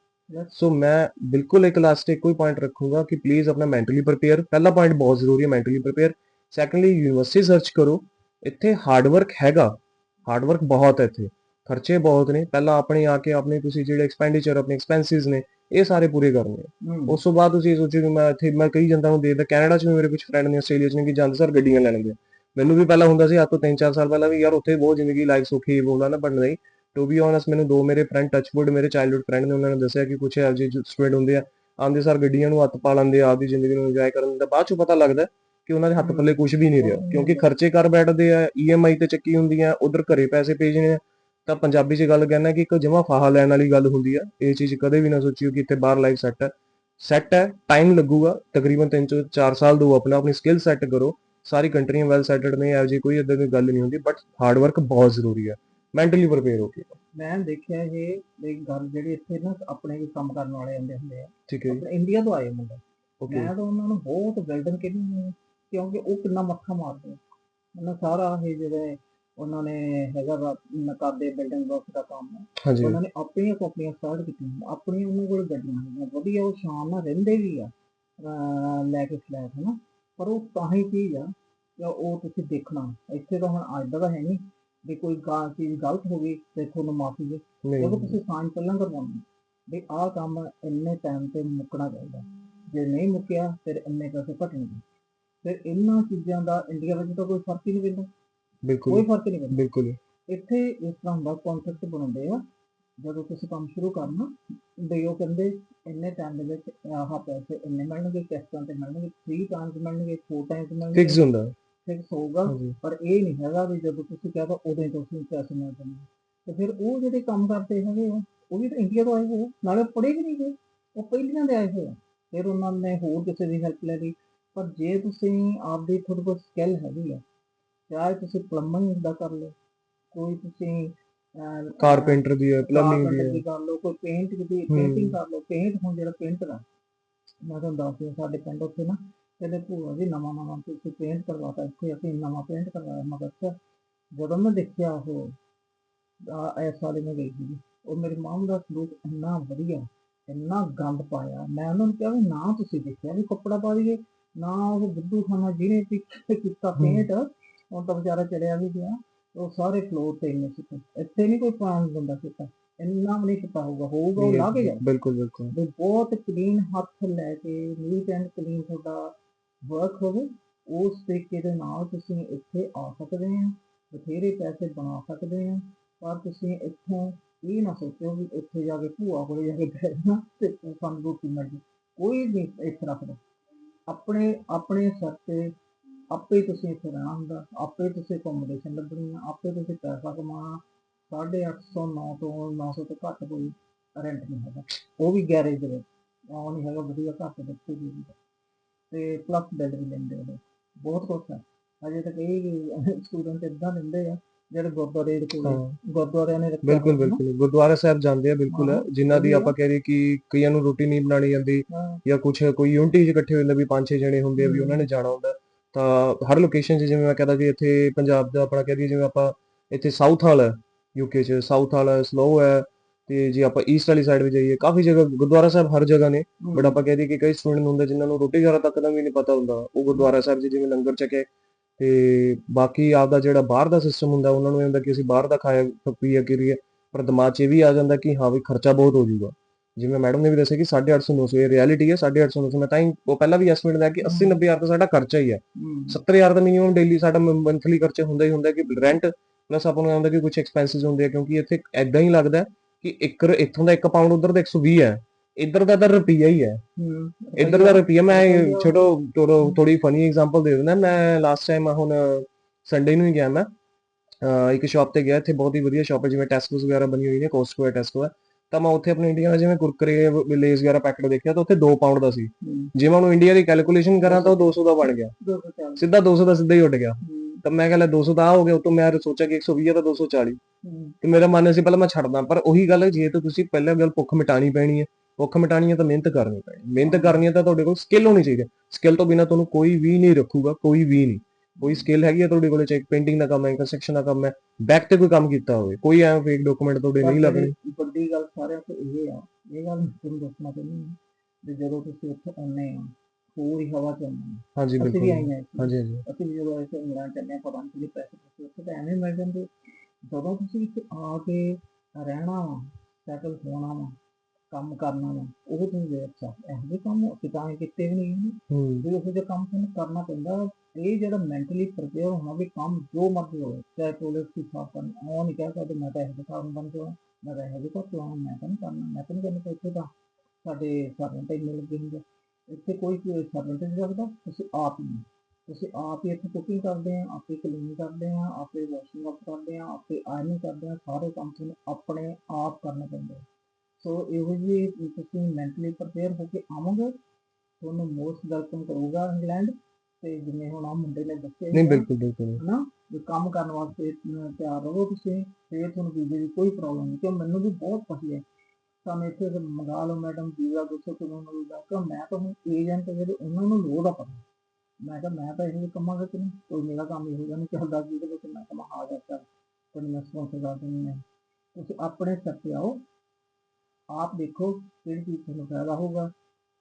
ਸੋ ਮੈਂ ਬਿਲਕੁਲ ਇੱਕ ਲਾਸਟ ਇੱਕ ਕੋਈ ਪੁਆਇੰਟ ਰੱਖੂੰਗਾ ਕਿ ਪਲੀਜ਼ ਆਪਣਾ ਮੈਂਟਲੀ ਪ੍ਰਪੇਅਰ ਪਹਿਲਾ ਪੁਆਇੰਟ ਬਹੁਤ ਜ਼ਰੂਰੀ ਹੈ mentally prepare secondly university search ਕਰੋ। ਇੱਥੇ ਹਾਰਡ ਵਰਕ ਹੈਗਾ। ਹਾਰਡ ਵਰਕ ਬਹੁਤ ਹੈ ਇੱਥੇ। ਖਰਚੇ ਬਹੁਤ ਨੇ। ਪਹਿਲਾਂ ਆਪਣੇ ਆ ਕੇ ਆਪਣੇ ਤੁਸੀਂ ਜਿਹੜੇ ਐਕਸਪੈਂਡੀਚਰ ਆਪਣੇ ਐਕਸਪੈਂਸਿਸ ਨੇ ਇਹ ਸਾਰੇ ਪੂਰੇ ਕਰਨੇ। ਉਸ ਤੋਂ ਬਾਅਦ ਤੁਸੀਂ ਸੋਚੋ ਕਿ ਮੈਂ ਇੱਥੇ ਮੈਂ ਕਈ ਜਨਤਾ ਨੂੰ ਦੇਖਦਾ ਕੈਨੇਡਾ 'ਚ ਵੀ ਮੇਰੇ ਕੁਝ ਫਰੈਂਡ ਨੇ ਆਸਟ੍ਰੇਲੀਆ 'ਚ ਨੇ ਕਿ ਜਾਂਦੇ ਸਰ ਗੱਡੀਆਂ ਲੈਣਗੇ ਮੈਨੂੰ ਵੀ ਪਹਿਲਾਂ ਹੁੰਦਾ ਸੀ ਅੱਜ ਤੋਂ 3-4 ਸਾਲ ਪਹਿਲਾਂ ਵੀ ਯਾਰ ਉੱਥੇ ਬਹੁਤ ਜ਼ਿੰਦਗੀ ਲਾਈਫ ਸੁਖੀ ਬੋਲਦਾ ਨਾ ਬਣ ਨਹੀਂ ਟੂ ਬੀ ਓਨੈਸਟ ਮੈਨੂੰ ਦੋ ਮੇਰੇ ਫਰੈਂਡ ਟੱਚਵੁੱਡ ਮੇਰੇ ਚਾਈਲਡਹੂਡ ਫਰੈਂਡ ਨੇ ਉਹਨਾਂ ਨੇ ਦੱਸਿਆ ਕਿ ਕੁਝ ਇਹੋ ਜਿਹੇ ਸਟੂਡੈਂਟ ਹੁੰਦੇ ਆ। ਆਂਦੇ ਸਰ ਗੱਡੀਆਂ ਨੂੰ ਹੱਥ ਪਾ ਲੈਂਦੇ ਆਪਦੀ ਜ਼ਿੰਦਗੀ ਨੂੰ ਇੰਜੋਏ ਕਰਨ ਦਾ ਬਾਅਦ ਚੋਂ ਪਤਾ ਲੱਗਦਾ ਕਿ ਉਹਨਾਂ ਦੇ ਹੱਥ ਪੱਲੇ ਕੁਝ ਵੀ ਨਹੀਂ ਰਿਹਾ। ਕਿਉਂਕਿ ਖਰਚੇ ਕਰ ਬੈਠਦੇ ਆ ਈਐਮਆਈ ਤੇ ਚੱਕੀ ਹੁੰਦੀ ਆ ਉਧਰ ਘਰੇ ਪੈਸੇ ਭੇਜਣੇ ਆ। ਤਾਂ ਪੰਜਾਬੀ 'ਚ ਗੱਲ ਕਹਿਣਾ ਕਿ ਇੱਕ ਜਮਾ ਫਾਹਾ ਲੈਣ ਵਾਲੀ ਗੱਲ ਹੁੰਦੀ ਆ ਇਹ ਚੀਜ਼ ਕਦੇ ਵੀ ਨਾ ਸੋਚਿਓ ਕਿ ਇੱਥੇ ਬਾਹਰ ਲਾਈਫ ਸੈੱਟ ਹੈ। ਸੈੱਟ ਹੈ ਟਾਈਮ ਲੱਗੂਗਾ ਤਕਰੀਬਨ 3 ਤੋਂ 4 ਸਾਲ ਦੋ ਆਪਣਾ ਆਪਣੀ ਸਕਿੱਲ ਸੈੱਟ ਕਰੋ। ਸਾਰੀ ਕੰਟਰੀਆਂ ਵੈਲ ਸੈਟਲਡ ਨੇ ਇਹੋ ਜਿਹੀ ਕੋਈ ਇਦਾਂ ਦੀ ਗੱਲ ਨਹੀਂ ਹੁੰਦੀ ਬਟ ਹਾਰਡ ਵਰਕ ਬਹੁਤ ਜ਼ਰੂਰੀ ਹੈ ਮੈਂਟਲੀ ਪ੍ਰਪੇਅਰ ਹੋ ਕੇ। ਮੈਂ ਦੇਖਿਆ ਇਹ ਇੱਕ ਗੱਲ ਜਿਹੜੀ ਇੱਥੇ ਨਾ ਆਪਣੇ ਵੀ ਕੰਮ ਕਰਨ ਵਾਲੇ ਆਉਂਦੇ ਹੁੰਦੇ ਆ। ਠੀਕ ਹੈ ਜੀ। ਇੰਡੀਆ ਤੋਂ ਆਏ ਮੁੰਡੇ। ਓਕੇ ਮੈਂ ਤਾਂ ਉਹਨਾਂ ਨੂੰ ਬਹੁਤ ਵੈਲਡਨ ਕਹਿੰਦੀ ਕਿਉਂਕਿ ਉਹ ਕਿੰਨਾ ਮੱਥਾ ਮਾਰਦੇ ਆ। ਉਹਨਾਂ ਸਾਰਾ ਇਹ ਜਿਹੜੇ ਉਹਨਾਂ ਨੇ ਹੈਗਾ ਵਾ ਨਕਾਦੇ ਬਿਲਡਿੰਗ ਬਲੌਕ ਦਾ ਕੰਮ ਹੈ। ਹਾਂਜੀ। ਉਹਨਾਂ ਨੇ ਆਪਣੀਆਂ ਕੰਪਨੀਆਂ ਸਟਾਰਟ ਕੀਤੀਆਂ ਆਪਣੀਆਂ ਉਹਨਾਂ ਕੋਲ ਗੱਡੀਆਂ ਹੈਗੀਆਂ ਵਧੀਆ ਉਹ ਸ਼ਾਨ ਨਾਲ ਰਹਿੰਦੇ ਵੀ ਆ ਅਹ ਲੈ ਕੇ ਫਲੈਟ ਹਨਾ? ਪਰ ਉਹ ਤਾਂ ਹੀ ਚੀਜ਼ ਆ ਕਿ ਉਹ ਤੁਸੀਂ ਦੇਖਣਾ। ਇੱਥੇ ਤਾਂ ਹੁਣ ਅੱਜ ਦਾ ਹੈ ਨਹੀਂ ਵੀ ਕੋਈ ਗਾ ਚੀਜ਼ ਗਲਤ ਹੋ ਗਈ ਤੇ ਤੁਹਾਨੂੰ ਮਾਫੀ ਦੇ ਨਹੀਂ। ਜਦੋਂ ਤੁਸੀਂ ਸਾਈਨ ਪਹਿਲਾਂ ਕਰਵਾਉਣਾ ਵੀ ਆਹ ਕੰਮ ਇੰਨੇ ਟਾਈਮ ਤੇ ਮੁੱਕਣਾ ਚਾਹੀਦਾ। ਜੇ ਨਹੀਂ ਮੁੱਕਿਆ ਫਿਰ ਇੰਨੇ ਪੈਸੇ ਘਟਣਗੇ। ਫਿਰ ਇਹਨਾਂ ਚੀਜ਼ਾਂ ਦਾ ਇੰਡੀਆ ਵਿੱਚ ਤਾਂ ਕੋਈ ਫ਼ਰਕ ਹੀ ਨਹੀਂ ਪੈਂਦਾ। ਬਿਲਕੁਲ ਕੋਈ ਫ਼ਰਕ ਨਹੀਂ ਪੈਂਦਾ। ਬਿਲਕੁਲ। ਇੱਥੇ ਇਸ ਤਰ੍ਹਾਂ ਦਾ ਕਨਸੈਪਟ ਬਣਾਉਂਦੇ ਆ। ਜਦੋਂ ਤੁਸੀਂ ਕੰਮ ਸ਼ੁਰੂ ਕਰਨਾ ਵੀ ਉਹ ਕਹਿੰਦੇ ਇੰਨੇ ਟਾਈਮ ਦੇ ਵਿੱਚ ਆਹ ਪੈਸੇ ਇੰਨੇ ਮਿਲਣਗੇ ਕਿਸ਼ਤਾਂ ਤੇ ਮਿਲਣਗੇ 3 ਟਾਈਮਸ ਮਿਲਣਗੇ 4 ਟਾਈਮਸ ਮਿਲਣਗੇ। ਫਿਕਸ ਹੁੰਦਾ। ਫਿਕਸ ਹੋਊਗਾ ਪਰ ਇਹ ਨਹੀਂ ਹੈਗਾ ਵੀ ਜਦੋਂ ਤੁਸੀਂ ਕਹਦਾ ਉਦੋਂ ਤੁਸੀਂ ਪੈਸੇ ਮਿਲ ਜਾਣਗੇ ਤੇ ਫਿਰ ਉਹ ਜਿਹੜੇ ਕੰਮ ਕਰਦੇ ਹੈਗੇ ਉਹ ਵੀ ਤਾਂ ਇੰਡੀਆ ਤੋਂ ਆਏ ਹੋਏ ਨਾਲੇ ਪੜ੍ਹੇ ਵੀ ਨਹੀਂ ਗਏ ਉਹ ਪਹਿਲੀਆਂ ਦੇ ਆਏ ਹੋਏ ਆ। ਫਿਰ ਉਹਨਾਂ ਨੇ ਹੋਰ ਕਿਸੇ ਦੀ ਹੈਲਪ ਲੈ ਲਈ। ਪਰ ਜੇ ਤੁਸੀਂ ਆਪਦੀ ਤੁਹਾਡੇ ਕੋਲ ਸਕਿੱਲ ਹੈਗੀ ਆ ਚਾਹੇ ਤੁਸੀਂ ਪਲੰਬਿੰਗ ਦਾ ਕਰ ਲਓ। ਕੋਈ ਤੁਸੀਂ ਕਾਰਪੈਂਟਰ ਦੀ ਹੈ ਪਲੰਬਿੰਗ ਦੀ ਹੈ। ਕਰ ਲਓ ਕੋਈ ਪੇਂਟ ਦੀ। ਪੇਂਟਿੰਗ ਕਰ ਲਓ। ਪੇਂਟ ਹੁਣ ਜਿਹੜਾ ਪੇਂਟ ਦਾ ਮੈਂ ਤੁਹਾਨੂੰ ਦੱਸ ਦਿਆਂ ਸਾਡੇ ਪਿੰਡ ਉੱਥੇ ਨਾ ਕਹਿੰਦੇ ਭੂਆ ਜੀ ਨਵਾਂ ਨਵਾਂ ਤੁਸੀਂ ਪੇਂਟ ਕਰਵਾਤਾ। ਇੱਥੇ ਅਸੀਂ ਨਵਾਂ ਪੇਂਟ ਕਰਵਾਇਆ ਮੈਂ ਕਿਹਾ ਅੱਛਾ ਜਦੋਂ ਮੈਂ ਦੇਖਿਆ ਉਹ ਆ ਇਸ ਵਾਲੇ ਮੈਂ ਗਈ ਸੀ ਉਹ ਮੇਰੀ ਮਾਂ ਦਾ ਸਲੂਕ ਇੰਨਾ ਵਧੀਆ ਇੰਨਾ ਗੰਦ ਪਾਇਆ। ਮੈਂ ਉਹਨਾਂ ਨੂੰ ਕਿਹਾ ਵੀ ਨਾ ਤੁਸੀਂ ਦੇਖਿਆ ਵੀ ਕੱਪੜਾ ਪਾ ਦਈਏ ਨਾ ਉਹ ਬੁੱਧੂ ਖਾਨਾ ਜਿਹਨੇ ਕੀਤਾ ਪੇਂਟ ਉਹ ਤਾਂ ਵਿਚਾਰਾ ਚੜਿਆ ਵੀ ਗਿਆ ਉਹ ਸਾਰੇ ਫਲੋਰ ਤੇ ਇੰਨੇ ਸੀ ਇੱਥੇ ਨਹੀਂ ਕੋਈ ਪਾਣ ਦਿੰਦਾ ਕੀਤਾ ਇੰਨਾ ਵੀ ਨਹੀਂ ਕੀਤਾ ਹੋਊਗਾ। ਹੋਊਗਾ ਉਹ ਲਾ ਕੇ ਜਾ ਬਿਲਕੁਲ ਬਿਲਕੁਲ। ਵੀ ਬਹੁਤ ਕਲੀਨ ਹੱਥ ਲੈ ਕੇ ਨੀਟ ਐਂਡ ਕਲੀਨ ਤੁਹਾਡਾ ਵਰਕ ਹੋਵੇ ਉਸ ਤਰੀਕੇ ਦੇ ਨਾਲ ਤੁਸੀਂ ਇੱਥੇ ਆ ਸਕਦੇ ਆ। ਬਥੇਰੇ ਪੈਸੇ ਬਣਾ ਸਕਦੇ ਆ। ਪਰ ਤੁਸੀਂ ਇੱਥੋਂ ਇਹ ਨਾ ਸੋਚੋ ਵੀ ਇੱਥੇ ਜਾ ਕੇ ਭੂਆ ਕੋਲੇ ਜਾ ਕੇ ਬੈਠਣਾ ਤੇ ਸਾਨੂੰ ਰੋਟੀ ਮਿਲ ਕੋਈ ਨਹੀਂ ਇੱਥੇ ਰੱਖਦਾ ਆਪਣੇ ਆਪਣੇ ਸਿਰ ਤੇ ਆਪੇ ਤੁਸੀਂ ਇੱਥੇ ਰਹਿਣਾ ਹੁੰਦਾ ਆਪੇ ਤੁਸੀਂ ਅਕੋਮੋਡੇਸ਼ਨ ਲੱਭਣੀ ਆ ਆਪੇ ਤੁਸੀਂ ਪੈਸਾ ਕਮਾਉਣਾ 850 9 ਤੋਂ 900 ਤੋਂ ਘੱਟ ਕੋਈ ਰੈਂਟ ਨਹੀਂ ਹੈਗਾ। ਉਹ ਵੀ ਗੈਰੇਜ ਦੇ ਵਿੱਚ ਉਹ ਨਹੀਂ ਹੈਗਾ ਵਧੀਆ ਘੱਟ ਦਿੱਤੇ ਵੀ। ਤੇ ਪਲੱਸ ਬਿੱਲ ਵੀ ਲੈਂਦੇ ਉਹ ਬਹੁਤ ਕੁਛ ਹੈ ਅਜੇ ਤੱਕ ਇਹ ਸਟੂਡੈਂਟ ਇਦਾਂ ਲੈਂਦੇ ਆ ਜਿਹੜੇ ਗੁਰਦੁਆਰੇ ਦੇ ਕੋਲ ਗੁਰਦੁਆਰਿਆਂ ਨੇ ਰੱਖਿਆ ਬਿਲਕੁਲ। ਬਿਲਕੁਲ। ਗੁਰਦੁਆਰਾ ਸਾਹਿਬ ਜਾਂਦੇ ਆ ਬਿਲਕੁਲ। ਜਿਨ੍ਹਾਂ ਦੀ। ਆਪਾਂ ਕਹਿ ਰਹੀ ਕਿ ਕਈਆਂ ਨੂੰ ਰੋਟੀ ਨਹੀਂ ਬਣਾਣੀ ਜਾਂਦੀ ਜਾਂ ਕੁਝ ਕੋਈ ਯੂਨਿਟੀ ਇਕੱਠੇ ਹੁੰਦੇ ਵੀ ਪੰਜ ਛੇ ਜਣੇ ਹੁੰਦੇ ਆ ਵੀ। ਉਹਨਾਂ ਨੇ ਜਾਣਾ ਹੁੰਦਾ। ਤਾਂ ਹਰ ਲੋਕੇਸ਼ਨ 'ਚ ਜਿਵੇਂ ਮੈਂ ਕਹਦਾ ਕਿ ਇੱਥੇ ਪੰਜਾਬ ਦਾ ਆਪਣਾ ਕਹਿ ਦਈਏ ਜਿਵੇਂ ਆਪਾਂ ਇੱਥੇ ਸਾਊਥ ਵਾਲਾ ਯੂਕੇ 'ਚ ਸਾਊਥ ਵਾਲਾ ਸਲੋ ਹੈ ਤੇ ਜੇ ਆਪਾਂ ਈਸਟ ਵਾਲੀ ਸਾਈਡ ਵੀ ਜਾਈਏ ਕਾਫੀ ਜਗ੍ਹਾ ਗੁਰਦੁਆਰਾ ਸਾਹਿਬ ਹਰ ਜਗ੍ਹਾ ਨੇ ਬਟ ਆਪਾਂ ਕਹਿ ਦਈਏ ਕਿ ਕਈ ਸਟੂਡੈਂਟ ਹੁੰਦੇ ਜਿਨ੍ਹਾਂ ਨੂੰ ਰੋਟੀ ਘਰ ਤੱਕ ਦਾ ਵੀ ਨਹੀਂ ਪਤਾ ਹੁੰਦਾ ਉਹ ਗੁਰਦੁਆਰਾ ਸਾਹਿਬ 'ਚ ਜਿਵੇਂ ਲੰਗਰ ਚੱਕੇ ਤੇ ਬਾਕੀ ਆਪਦਾ ਜਿਹੜਾ ਬਾਹਰ ਦਾ ਸਿਸਟਮ ਹੁੰਦਾ ਉਹਨਾਂ ਨੂੰ ਇਹ ਹੁੰਦਾ ਕਿ ਅਸੀਂ ਬਾਹਰ ਦਾ ਖਾਇਆ ਪੀਆ ਕਰੀਏ ਪਰ ਦਿਮਾਗ 'ਚ ਇਹ ਵੀ ਆ ਜਾਂਦਾ ਕਿ ਹਾਂ ਵੀ ਖਰਚਾ ਬਹੁਤ ਹੋ ਜਾਊਗਾ। ਜਿਵੇਂ ਮੈਡਮ ਨੇ ਵੀ ਦੱਸਿਆ ਕਿ 850 900 ਇਹ ਰਿਐਲਿਟੀ ਹੈ 850 900 ਮੈਂ ਤਾਂ ਹੀ ਉਹ ਪਹਿਲਾਂ ਵੀ ਐਸਟੀਮੇਟ ਲਿਆ ਕਿ 80 90 ਹਜ਼ਾਰ ਤਾਂ ਸਾਡਾ ਖਰਚਾ ਹੀ ਹੈ। ਹਮ, 70000 ਦਾ ਮਿਨੀਮਮ ਡੇਲੀ ਸਾਡਾ ਮੰਥਲੀ ਖਰਚਾ ਹੁੰਦਾ ਹੀ ਹੁੰਦਾ ਕਿ ਰੈਂਟ ਪਲੱਸ ਆਪਾਂ ਨੂੰ ਹੁੰਦਾ ਕਿ ਕੁਝ ਐਕਸਪੈਂਸਸ ਹੁੰਦੇ ਆ ਕਿਉਂਕਿ ਇੱਥੇ ਐਦਾਂ ਹੀ ਲੱਗਦਾ ਕਿ ਇੱਕ ਇੱਥੋਂ ਦਾ 1 ਪਾਉਂਡ ਉਧਰ ਦਾ 120 ਹੈ। ਇੱਧਰ ਦਾ ਤਾਂ ਰੁਪਈਆ ਹੀ ਹੈ। ਇੱਧਰ ਦਾ ਰੁਪਈਆ ਮੈਂ। ਛੋਟੋ ਥੋੜੋ ਥੋੜੀ ਫਨੀ ਐਗਜ਼ਾਮਪਲ ਦੇ ਦਿੰਦਾ। ਮੈਂ ਲਾਸਟ ਟਾਈਮ ਹੁਣ ਸੰਡੇ ਨੂੰ ਹੀ ਗਿਆ ਮੈਂ। ਇੱਕ ਸ਼ਾਪ ਤੇ ਗਿਆ ਇੱਥੇ ਬਹੁਤ ਹੀ ਵਧੀਆ ਸ਼ਾਪ ਹੈ ਜਿਵੇਂ ਟੈਸਕੋਸ ਵਗੈਰਾ ਬਣੀ ਹੋਈ ਨੇ ਕੋਸਟਕੋ ਹੈ ਟੈਸਕੋ ਹੈ। ਤਾਂ ਮੈਂ ਉੱਥੇ ਆਪਣੇ ਇੰਡੀਆ ਦਾ ਜਿਵੇਂ ਕੁਰਕਰੇ ਲੇਜ਼ ਵਗੈਰਾ ਪੈਕਟ ਦੇਖਿਆ ਤਾਂ ਉੱਥੇ 2 ਪਾਉਂਡ ਦਾ ਸੀ। ਜੇ ਮੈਂ ਉਹਨੂੰ ਇੰਡੀਆ ਦੀ ਕੈਲਕੂਲੇਸ਼ਨ ਕਰਾਂ ਤਾਂ ਉਹ 200 ਦਾ ਬਣ ਗਿਆ। ਸਿੱਧਾ 200 ਦਾ ਸਿੱਧਾ ਹੀ ਉੱਡ ਗਿਆ। ਤਾਂ ਮੈਂ ਕਹਿੰਦਾ 200 ਦਾ ਆ ਹੋ ਗਿਆ ਉਤੋਂ ਮੈਂ ਸੋਚਿਆ ਕਿ 120 ਆ ਤਾਂ 240 ਹਮ, ਤੇ ਮੇਰਾ ਮਨ ਸੀ ਪਹਿਲਾਂ ਮੈਂ ਛੱਡਦਾ ਪਰ ਉਹੀ ਗੱਲ ਹੈ ਜੇ ਤਾਂ ਤੁਸੀਂ ਪਹਿਲਾਂ ਗੱਲ ਭੁੱਖ ਮਿਟਾਣੀ ਪੈਣੀ ਹੈ ਭੁੱਖ ਮਿਟਾਣੀ ਹੈ ਤਾਂ ਮਿਹਨਤ ਕਰਨੀ ਪੈਣੀ। ਮਿਹਨਤ ਕਰਨੀ ਹੈ ਤਾਂ ਤੁਹਾਡੇ ਕੋਲ ਸਕਿੱਲ ਹੋਣੀ ਚਾਹੀਦੀ ਸਕਿੱਲ ਤੋਂ ਬਿਨਾ ਤੁਹਾਨੂੰ ਕੋਈ ਵੀ ਨਹੀਂ ਰੱਖੂਗਾ ਕੋਈ ਵੀ ਨਹੀਂ। ਕੋਈ ਸਕਿੱਲ ਹੈਗੀ ਹੈ ਤੁਹਾਡੇ ਕੋਲ ਚਾਹੇ ਪੇਂਟਿੰਗ ਦਾ ਕੰਮ ਹੈ ਕੰਸਟਰਕਸ਼ਨ ਦਾ ਕੰਮ ਹੈ ਬੈਕ ਤੇ ਕੋਈ ਕੰਮ ਕੀਤਾ ਹੋਵੇ। ਕੋਈ ਐ ਫੇਕ ਡਾਕੂਮੈਂਟ ਤੁਹਾਡੇ ਨਹੀਂ ਲੱਗਣੇ। ਵੱਡੀ ਗੱਲ ਸਾਰਿਆਂ ਤੋਂ ਇਹ ਆ ਇਹ ਗੱਲ ਤੁਹਾਨੂੰ ਦੱਸਣਾ ਚਾਹੁੰਦੀ ਹਾਂ ਵੀ ਜਦੋਂ ਤੁਸੀਂ ਇੱਥੇ ਆਉਂਦੇ ਆ ਪੂਰੀ ਹਵਾ ਚ ਆਉਂਦੇ ਆ ਹਾਂਜੀ ਬਿਲਕੁਲ। ਹਾਂ। ਹਾਂਜੀ ਹਾਂਜੀ। ਅਸੀਂ ਜਦੋਂ ਇੱਥੇ ਇੰਗਲੈਂਡ ਚੱਲੇ ਹਾਂ, ਪਤਾ ਨਹੀਂ ਕਿਹਦੇ ਪੈਸੇ ਤੁਸੀਂ ਉੱਥੇ ਤਾਂ ਐਵੇਂ ਮਿਲ ਜਾਂਦੇ। ਜਦੋਂ ਤੁਸੀਂ ਇੱਥੇ ਆ ਕੇ ਰਹਿਣਾ ਸੈਟਲ ਹੋਣਾ ਵਾ ਕੰਮ ਕਰਨਾ ਵਾ ਉਹ ਤੁਸੀਂ ਦੇ ਅੱਛਾ ਇਹੋ ਜਿਹੇ ਕੰਮ ਅਸੀਂ ਤਾਂ ਕੀਤੇ ਵੀ ਨਹੀਂ। ਹੂੰ। ਵੀ ਉਹੋ ਜਿਹਾ ਕੰਮ ਤੁਹਾਨੂੰ ਕਰਨਾ ਪੈਂਦਾ ਇਹ ਜਿਹੜਾ ਮੈਂਟਲੀ ਪ੍ਰਪੇਅਰ ਹੋਣਾ ਵੀ ਕੰਮ ਜੋ ਮਰਜ਼ੀ ਹੋਵੇ, ਚਾਹੇ ਪੁਲਿਸ ਦੀ ਸਾਫ਼ ਉਹ ਨਹੀਂ ਕਹਿ ਸਕਦੇ, ਮੈਂ ਤਾਂ ਇਹੋ ਕੰਮ ਬਣ ਜਾਵਾਂ, ਮੈਂ ਤਾਂ ਇਹੋ ਜਿਹਾ ਕੰਮ ਮੈਂ ਤਾਂ ਨਹੀਂ ਕਰਨਾ, ਮੈਂ ਤਾਂ ਨਹੀਂ ਕਰਨਾ, ਇੱਥੇ ਤਾਂ ਸਾਡੇ ਸਰਵੈਂਟ ਹੀ ਮਿਲ ਗਏ ਹੁੰਦੇ ਇੱਥੇ ਕੋਈ ਸਰਵੈਂਟ ਨਹੀਂ ਰੱਖਦਾ, ਤੁਸੀਂ ਆਪ ਹੀ ਤੁਸੀਂ ਆਪ ਹੀ ਇੱਥੇ ਕੁਕਿੰਗ ਕਰਦੇ ਆ, ਆਪੇ ਕਲੀਨ ਕਰਦੇ ਆ, ਆਪੇ ਵਾਸ਼ਿੰਗ ਅਪ ਕਰਦੇ ਆ, ਆਪੇ ਆਇਰਨਿੰਗ ਕਰਦੇ ਆ, ਸਾਰੇ ਕੰਮ ਤੁਹਾਨੂੰ ਆਪਣੇ ਆਪ ਕਰਨੇ ਪੈਂਦੇ ਸੋ ਇਹੋ ਜਿਹੀ ਤੁਸੀਂ ਮੈਂਟਲੀ ਪ੍ਰਪੇਅਰ ਹੋ ਕੇ ਆਵੋਗੇ, ਤੁਹਾਨੂੰ ਮੋਸਟ ਵੈਲਕਮ ਕਰੂਗਾ ਇੰਗਲੈਂਡ। ਤੇ ਜਿਵੇਂ ਹੁਣ ਆ ਮੁੰਡੇ ਨੇ ਦੱਸਿਆ ਨਹੀਂ ਬਿਲਕੁਲ ਬਿਲਕੁਲ। ਹਨਾ ਵੀ ਕੰਮ ਕਰਨ ਵਾਸਤੇ ਤਿਆਰ ਰਹੋ ਤੁਸੀਂ ਫੇਰ ਤੁਹਾਨੂੰ ਵੀਜ਼ੇ ਦੀ ਕੋਈ ਪ੍ਰੋਬਲਮ ਨਹੀਂ ਕਿ ਮੈਨੂੰ ਵੀ ਬਹੁਤ ਪਸੰਦ ਹੈ। ਸਾਨੂੰ ਇੱਥੇ ਮੰਗਾ ਲਓ ਮੈਡਮ ਵੀਜ਼ਾ ਦੱਸੋ ਕਿਵੇਂ ਮਿਲੂਗਾ ਕਿ ਮੈਂ ਤਾਂ ਹੁਣ ਏਜੰਟ ਜਿਹੜੇ ਉਹਨਾਂ ਨੂੰ ਲੋੜ ਆ ਪਤਾ ਮੈਂ ਕਿਹਾ ਮੈਂ ਤਾਂ ਇਹ ਕੰਮਾਂ ਵਿੱਚ ਨਹੀਂ ਕੋਈ ਮੇਰਾ ਕੰਮ ਇਹੋ ਜਿਹਾ ਨਹੀਂ ਚੱਲਦਾ ਜਿਹਦੇ ਵਿੱਚ ਮੈਂ ਕਮਾ ਆ ਜਾ ਕਰ ਕੋਈ ਮੈਂ ਸਪਾਂਸਰ ਕਰ ਦਿੰਦੀ ਹਾਂ। ਤੁਸੀਂ ਆਪਣੇ ਸਿਰ ਤੇ ਆਓ ਆਪ ਦੇਖੋ ਕਿਹੜੀ ਚੀਜ਼ ਤੁਹਾਨੂੰ ਫਾਇਦਾ ਹੋਊਗਾ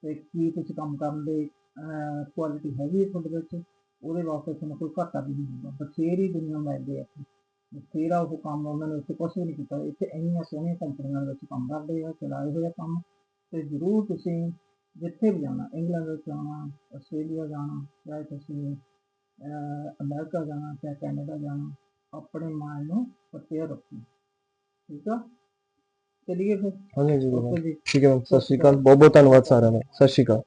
ਤੇ ਕੀ ਤੁਸੀਂ ਕੰਮ ਕਰਨ ਦੇ ਕੁਆਲਿਟੀ ਹੈਗੀ ਹੈ ਤੁਹਾਡੇ ਵਿੱਚ ਉਹਦੇ ਵਾਸਤੇ ਤੁਹਾਨੂੰ ਕੋਈ ਘਾਟਾ ਵੀ ਨਹੀਂ ਹੋਊਗਾ ਬਥੇਰੀ ਦੁਨੀਆ ਮਿਲਦੀ ਹੈ ਇੱਥੇ। ਬਥੇਰਾ ਉਹ ਕੰਮ ਉਹਨਾਂ ਨੇ ਉੱਥੇ ਕੁਛ ਵੀ ਨਹੀਂ ਕੀਤਾ। ਇੱਥੇ ਇੰਨੀਆਂ ਸੋਹਣੀਆਂ ਕੰਪਨੀਆਂ ਦੇ ਵਿੱਚ ਕੰਮ ਕਰਦੇ ਆ ਚਲਾਏ ਹੋਏ ਆ ਕੰਮ। ਤੇ ਜ਼ਰੂਰ ਤੁਸੀਂ ਜਿੱਥੇ ਵੀ ਜਾਣਾ ਇੰਗਲੈਂਡ ਵਿੱਚ ਜਾਣਾ ਆਸਟ੍ਰੇਲੀਆ ਜਾਣਾ ਚਾਹੇ ਤੁਸੀਂ ਅਮਰੀਕਾ ਜਾਣਾ ਚਾਹੇ ਕੈਨੇਡਾ ਜਾਣਾ ਆਪਣੇ ਮਾਈਂਡ ਨੂੰ ਪ੍ਰਪੇਅਰ ਰੱਖੋ। ਠੀਕ ਆ? ਚਲਿਏ ਫਿਰ। ਹਾਂਜੀ ਜੀ। ਠੀਕ ਹੈ ਸਤਿ ਸ਼੍ਰੀ ਅਕਾਲ। ਬਹੁਤ ਬਹੁਤ ਧੰਨਵਾਦ ਸਾਰਿਆਂ ਦਾ। ਸਤਿ ਸ਼੍ਰੀ ਅਕਾਲ।